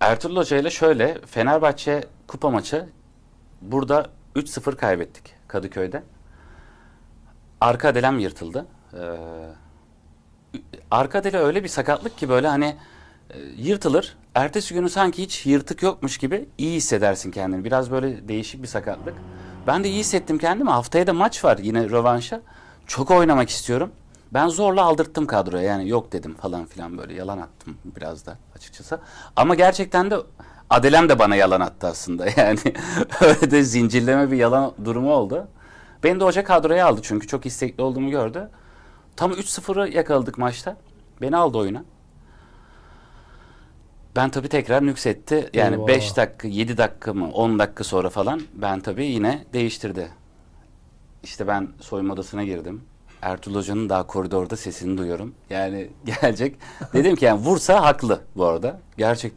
Ertuğrul Hoca ile şöyle Fenerbahçe kupa maçı burada 3-0 kaybettik Kadıköy'de. Arka adelem yırtıldı. Ee, arka adele öyle bir sakatlık ki böyle hani e, yırtılır. Ertesi günü sanki hiç yırtık yokmuş gibi iyi hissedersin kendini. Biraz böyle değişik bir sakatlık. Ben de iyi hissettim kendimi. Haftaya da maç var yine rövanşa. Çok oynamak istiyorum. Ben zorla aldırttım kadroya. Yani yok dedim falan filan böyle yalan attım biraz da açıkçası. Ama gerçekten de Adelem de bana yalan attı aslında. Yani öyle de zincirleme bir yalan durumu oldu. Beni de hoca kadroya aldı çünkü çok istekli olduğumu gördü. Tam 3-0'ı yakaladık maçta. Beni aldı oyuna. Ben tabii tekrar nüksetti. Yani Eyvah. 5 dakika, 7 dakika mı, 10 dakika sonra falan ben tabii yine değiştirdi. İşte ben soyunma odasına girdim. Ertuğrul Hoca'nın daha koridorda sesini duyuyorum. Yani gelecek. Dedim ki yani vursa haklı bu arada. Gerçekten